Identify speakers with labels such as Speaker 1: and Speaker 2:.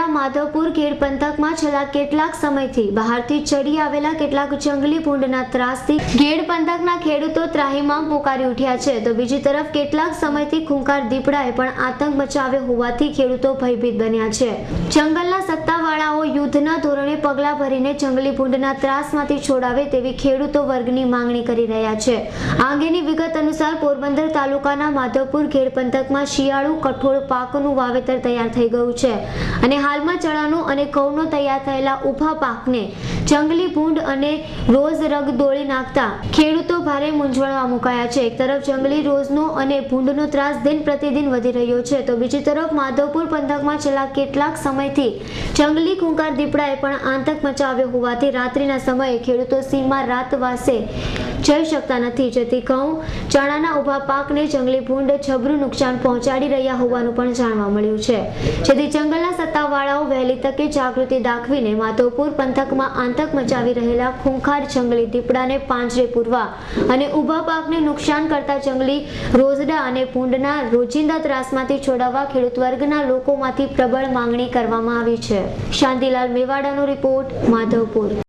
Speaker 1: જિલ્લા માધવપુર ખેડ પંથકમાં છેલ્લા કેટલાક સમયથી બહારથી ચડી આવેલા કેટલાક જંગલી ભૂંડના ત્રાસથી ખેડ પંથકના ખેડૂતો ત્રાહીમામ પોકારી ઉઠ્યા છે. તો બીજી તરફ કેટલાક સમયથી ખૂંખાર દીપડાએ પણ આતંક મચાવ્યો હોવાથી ખેડૂતો ભયભીત બન્યા છે. જંગલના સત્તાવાળાઓ યુદ્ધના ધોરણે પગલાં ભરીને જંગલી ભૂંડના ત્રાસમાંથી છોડાવે તેવી ખેડૂતો વર્ગની માંગણી કરી રહ્યા છે. આ અંગેની વિગત અનુસાર પોરબંદર તાલુકાના માધવપુર ખેડ પંથકમાં શિયાળુ કઠોળ પાકનું વાવેતર તૈયાર થઈ ગયું છે. અને હાલમાં ચણાનું અને ઘઉંનો તૈયાર થયેલા ઊભા પાકને જંગલી ભૂંડ અને રોઝ રગ દોડી નાખતા ખેડૂતો ભારે મૂંઝવણમાં મુકાયા છે. એક તરફ જંગલી રોઝનો અને ભૂંડનો ત્રાસ દિન પ્રતિદિન વધી રહ્યો છે, તો બીજી તરફ માધવપુર પંથકમાં છેલ્લા કેટલાક સમયથી જંગલી કુંકાર દીપડાએ પણ આતંક મચાવ્યો હોવાથી રાત્રિના સમયે ખેડૂતો સીમમાં રાતવાસે જઈ શકતા નથી. જેથી ઘઉં, ચણાના ઊભા પાકને જંગલી ભૂંડ જબરું નુકસાન પહોંચાડી રહ્યા હોવાનું પણ જાણવા મળ્યું છે. જેથી જંગલના સત્તાવાળાઓ વહેલી તકે જાગૃતિ દાખવીને માધવપુર પંથકમાં આતંક મચાવી રહેલા ખૂંખાર જંગલી દીપડાને પાંજરે પૂરવા અને ઊભા પાકને નુકસાન કરતા જંગલી રોઝડા અને ભૂંડના રોજિંદા ત્રાસમાંથી છોડાવવા ખેડૂત વર્ગના લોકોમાંથી પ્રબળ માંગણી કરવામાં આવી છે. શાંતિલાલ મેવાડાનો રિપોર્ટ માધવપુર